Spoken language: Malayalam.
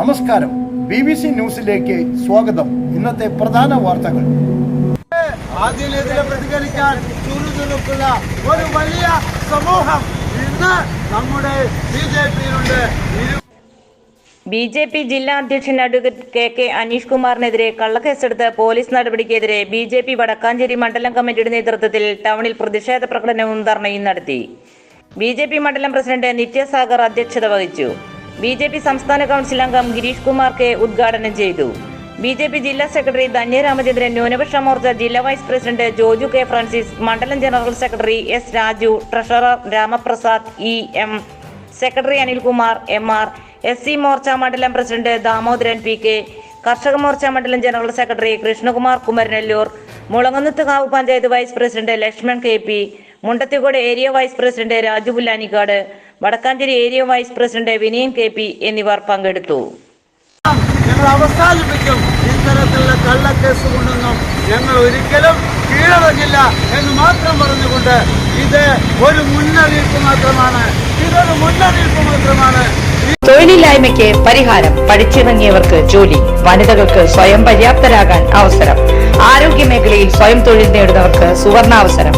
നമസ്കാരം. ബി ബി സി ന്യൂസിലേക്ക് സ്വാഗതം. ഇന്നത്തെ പ്രധാന വാർത്തകൾ. അതിനെതിരെ പ്രതികരിക്കാൻ ചുറുചുറുക്കുന്ന ഒരു വലിയ സമൂഹം ഇന്ന് നമ്മുടെ ബി ജെ പിയിലുണ്ട്. ബി ജെ പി ജില്ലാ അധ്യക്ഷൻ അഡ്വക്കേറ്റ് കെ കെ അനീഷ് കുമാറിനെതിരെ കള്ളക്കേസെടുത്ത പോലീസ് നടപടിക്കെതിരെ ബി ജെ പി വടക്കാഞ്ചേരി മണ്ഡലം കമ്മിറ്റിയുടെ നേതൃത്വത്തിൽ ടൗണിൽ പ്രതിഷേധ പ്രകടനവും ധർണയും നടത്തി. ബി ജെ പി മണ്ഡലം പ്രസിഡന്റ് നിത്യസാഗർ അധ്യക്ഷത വഹിച്ചു. ബി ജെ പി സംസ്ഥാന കൗൺസിൽ അംഗം ഗിരീഷ് കുമാർ കെ ഉദ്ഘാടനം ചെയ്തു. ബി ജെ പി ജില്ലാ സെക്രട്ടറി ധന്യ രാമചന്ദ്രൻ ന്യൂനപക്ഷ മോർച്ച ജില്ലാ vice president Joju K Francis മണ്ഡലം general secretary S Raju treasurer Ramaprasad E M secretary Anilkumar M R S C Morcha മണ്ഡലം പ്രസിഡന്റ് ദാമോദരൻ പി കെ കർഷക മോർച്ച മണ്ഡലം general secretary Krishnakumar Kumaranellur Mulangunnathukavu panchayat vice president Lakshman K P Mundathikode area vice president Raju Pullanikkad Vadakkanchery area vice president Vinayan K P എന്നിവർ പങ്കെടുത്തു. ഞങ്ങൾ അവസാനിപ്പിക്കും. ഇത്തരത്തിലുള്ള കള്ളക്കേസ് കൊണ്ടൊന്നും ഞങ്ങൾ ഒരിക്കലും കീഴടങ്ങില്ല എന്ന് മാത്രം പറഞ്ഞുകൊണ്ട് ഇത് ഒരു മുന്നറിയിപ്പ് മാത്രമാണ്. ഇതൊരു മുന്നറിയിപ്പ് മാത്രമാണ്. തൊഴിലില്ലായ്മയ്ക്ക് പരിഹാരം പഠിച്ചിറങ്ങിയവർക്ക് ജോലി വനിതകൾക്ക് സ്വയം പര്യാപ്തരാകാൻ അവസരം ആരോഗ്യ മേഖലയിൽ സ്വയം തൊഴിൽ നേടുന്നവർക്ക് സുവർണാവസരം